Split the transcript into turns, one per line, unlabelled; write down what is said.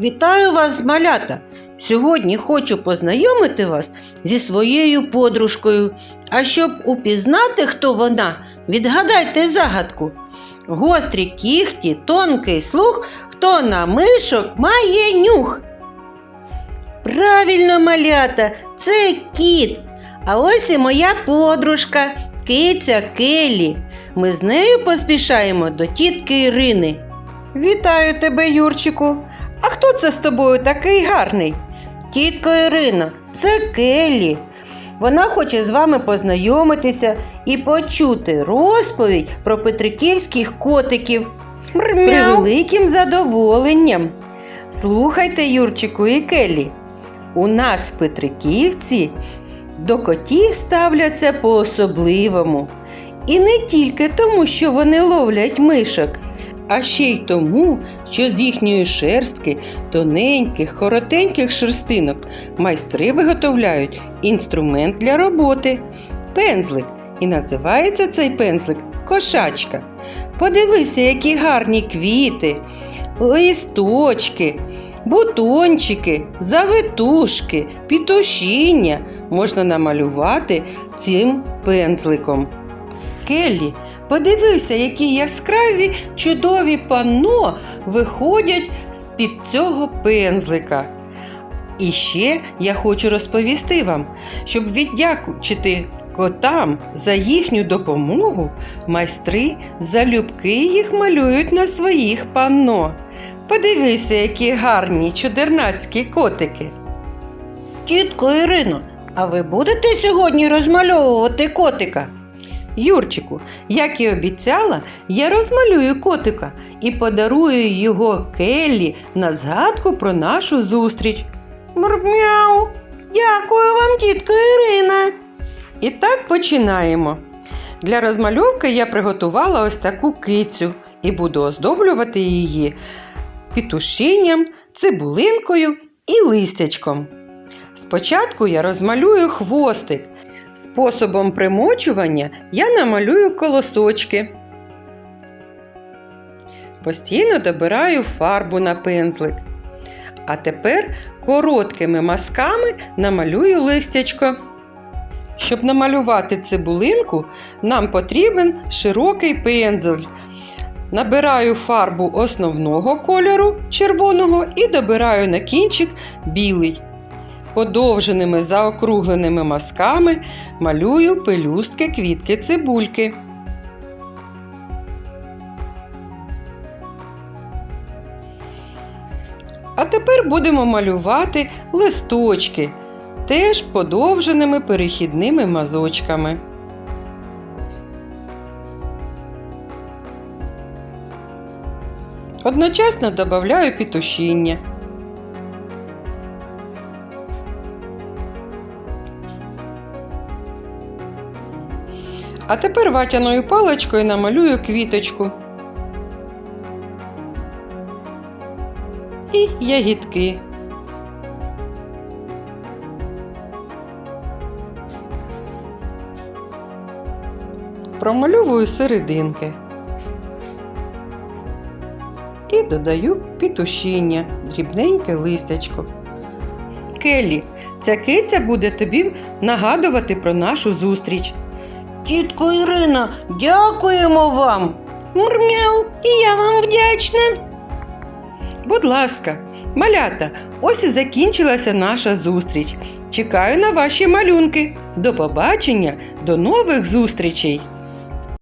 Вітаю вас, малята! Сьогодні хочу познайомити вас зі своєю подружкою. А щоб упізнати, хто вона, відгадайте загадку. Гострі кіхті, тонкий слух, хто на мишок має нюх. Правильно, малята, це кіт. А ось і моя подружка, киця Келі. Ми з нею поспішаємо до тітки Ірини.
Вітаю тебе, Юрчику. А хто це з тобою такий гарний?
Тітко Ірина, це Келлі. Вона хоче з вами познайомитися і почути розповідь про петриківських котиків. З превеликим задоволенням. Слухайте, Юрчику і Келлі. У нас в Петриківці до котів ставляться по-особливому. І не тільки тому, що вони ловлять мишок, а ще й тому, що з їхньої шерстки, тоненьких, коротеньких шерстинок, майстри виготовляють інструмент для роботи пензлик. І називається цей пензлик кошачка. Подивися, які гарні квіти, листочки, бутончики, завитушки, пітушіння можна намалювати цим пензликом. Келлі, подивися, які яскраві чудові панно виходять з-під цього пензлика. І ще я хочу розповісти вам, щоб віддякувати котам за їхню допомогу, майстри залюбки їх малюють на своїх панно. Подивися, які гарні чудернацькі котики. Тітко Ірино, а ви будете сьогодні розмальовувати котика? Юрчику, як і обіцяла, я розмалюю котика і подарую його Келлі на згадку про нашу зустріч. Мурмяу! Дякую вам, тітко Ірина. І так починаємо. Для розмальовки я приготувала ось таку кицю і буду оздоблювати її пітушинням, цибулинкою і листячком. Спочатку я розмалюю хвостик. Способом примочування я намалюю колосочки. Постійно добираю фарбу на пензлик. А тепер короткими мазками намалюю листячко. Щоб намалювати цибулинку, нам потрібен широкий пензель. Набираю фарбу основного кольору червоного і добираю на кінчик білий. Подовженими заокругленими мазками малюю пелюстки квітки цибульки. А тепер будемо малювати листочки, теж подовженими перехідними мазочками. Одночасно додаю пітушіння. А тепер ватяною паличкою намалюю квіточку. І ягідки. Промальовую серединки. І додаю пітушіння, дрібненьке листячко. Келлі, ця киця буде тобі нагадувати про нашу зустріч. Тітко Ірина, дякуємо вам. Мурмяу, і я вам вдячна. Будь ласка, малята, ось і закінчилася наша зустріч. Чекаю на ваші малюнки. До побачення, до нових зустрічей!